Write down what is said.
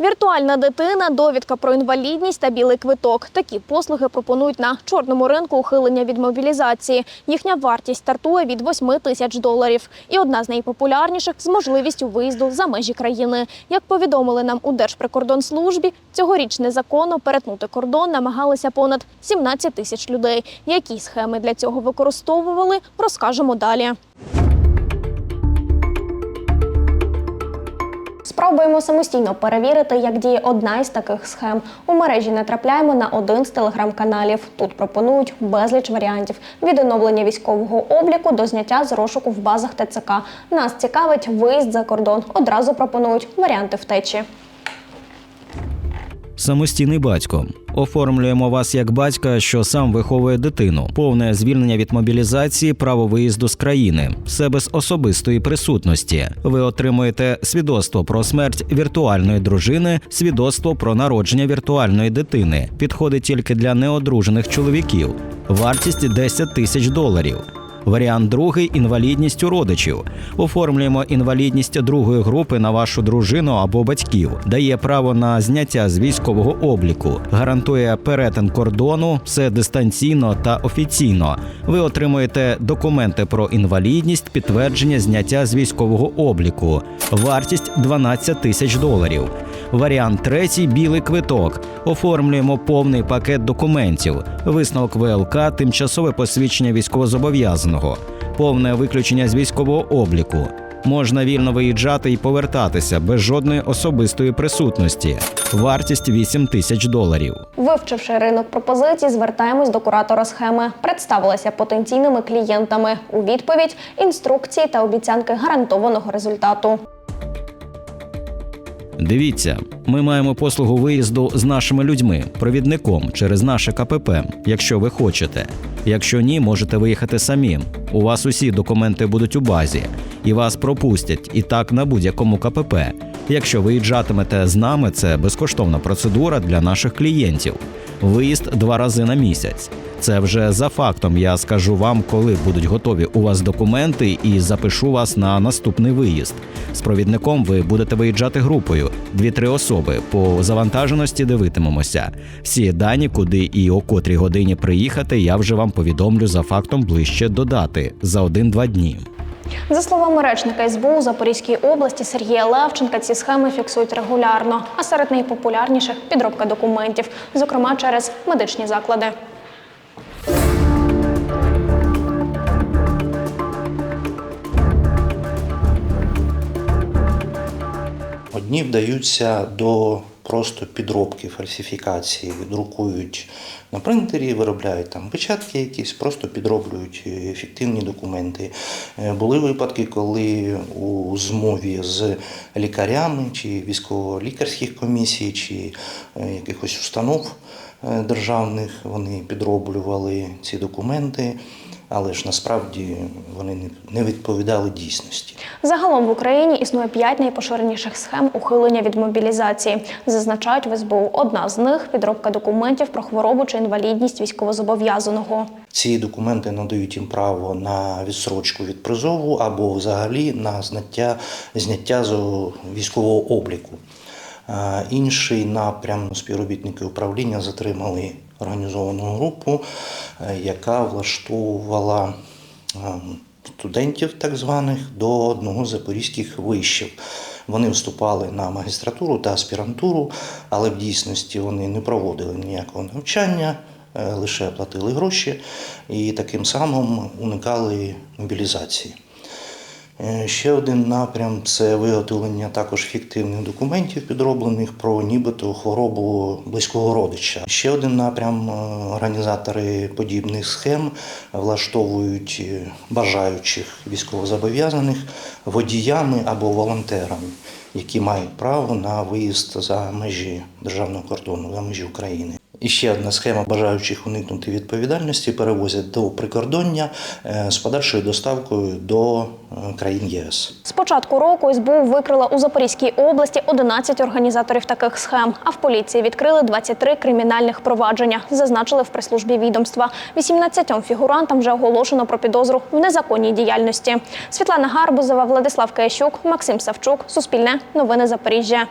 Віртуальна дитина, довідка про інвалідність та білий квиток. Такі послуги пропонують на чорному ринку ухилення від мобілізації. Їхня вартість стартує від 8 тисяч доларів. І одна з найпопулярніших з можливістю виїзду за межі країни. Як повідомили нам у Держприкордонслужбі, цьогоріч незаконно перетнути кордон намагалися понад 17 тисяч людей. Які схеми для цього використовували, розкажемо далі. Спробуємо самостійно перевірити, як діє одна із таких схем. У мережі натрапляємо на один з телеграм-каналів. Тут пропонують безліч варіантів від оновлення військового обліку до зняття з розшуку в базах ТЦК. Нас цікавить виїзд за кордон. Одразу пропонують варіанти втечі. Самостійний батько. Оформлюємо вас як батька, що сам виховує дитину. Повне звільнення від мобілізації, право виїзду з країни. Все без особистої присутності. Ви отримуєте свідоцтво про смерть віртуальної дружини, свідоцтво про народження віртуальної дитини. Підходить тільки для неодружених чоловіків. Вартість 10 тисяч доларів. Варіант другий інвалідність у родичів. Оформлюємо інвалідність другої групи на вашу дружину або батьків. Дає право на зняття з військового обліку, гарантує перетин кордону, все дистанційно та офіційно. Ви отримуєте документи про інвалідність, підтвердження зняття з військового обліку. Вартість 12 тисяч доларів. Варіант третій білий квиток. Оформлюємо повний пакет документів, висновок ВЛК, тимчасове посвідчення військовозобов'язаного, повне виключення з військового обліку. Можна вільно виїжджати і повертатися без жодної особистої присутності. Вартість 8 тисяч доларів. Вивчивши ринок пропозицій, звертаємось до куратора схеми. Представилися потенційними клієнтами. У відповідь інструкції та обіцянки гарантованого результату. Дивіться, ми маємо послугу виїзду з нашими людьми, провідником через наше КПП, якщо ви хочете. Якщо ні, можете виїхати самі. У вас усі документи будуть у базі, і вас пропустять і так на будь-якому КПП. Якщо виїжджатимете з нами, це безкоштовна процедура для наших клієнтів. Виїзд два рази на місяць. Це вже за фактом. Я скажу вам, коли будуть готові у вас документи, і запишу вас на наступний виїзд. З провідником ви будете виїжджати групою дві-три особи. По завантаженості дивитимемося. Всі дані, куди і о котрій годині приїхати, я вже вам повідомлю за фактом ближче до дати за один-два дні. За словами речника СБУ у Запорізькій області Сергія Левченка, ці схеми фіксують регулярно, а серед найпопулярніших підробка документів, зокрема через медичні заклади. Одні вдаються до просто підробки, фальсифікації, друкують на принтері, виробляють там печатки якісь, просто підроблюють фіктивні документи. Е, Були випадки, коли у змові з лікарями чи військово-лікарських комісій, чи е, якихось установ е, державних вони підроблювали ці документи, але ж насправді вони не- відповідали дійсності. Загалом в Україні існує п'ять найпоширеніших схем ухилення від мобілізації. Зазначають в СБУ. Одна з них підробка документів про хворобу чи інвалідність військовозобов'язаного. Ці документи надають їм право на відсрочку від призову або взагалі на зняття, зняття з військового обліку. Інший напрям співробітники управління затримали організовану групу, е, яка влаштовувала е, студентів так званих до одного з запорізьких вишів. Вони вступали на магістратуру та аспірантуру, але в дійсності вони не проводили ніякого навчання, е, лише платили гроші і таким самим уникали мобілізації. Е, Ще один напрям це виготовлення також фіктивних документів, підроблених про нібито хворобу близького родича. Ще один напрям е, організатори подібних схем влаштовують е, бажаючих військовозобов'язаних водіями або волонтерами, які мають право на виїзд за межі державного кордону, за межі України. І ще одна схема бажаючих уникнути відповідальності перевозять до прикордоння е, з подальшою доставкою до е, країн ЄС. З початку року СБУ викрила у Запорізькій області 11 організаторів таких схем. А в поліції відкрили 23 кримінальних провадження. Зазначили в прес-службі відомства. 18 фігурантам вже оголошено про підозру в незаконній діяльності. Світлана Гарбузова, Владислав Киящук, Максим Савчук. Суспільне. Новини Запоріжжя.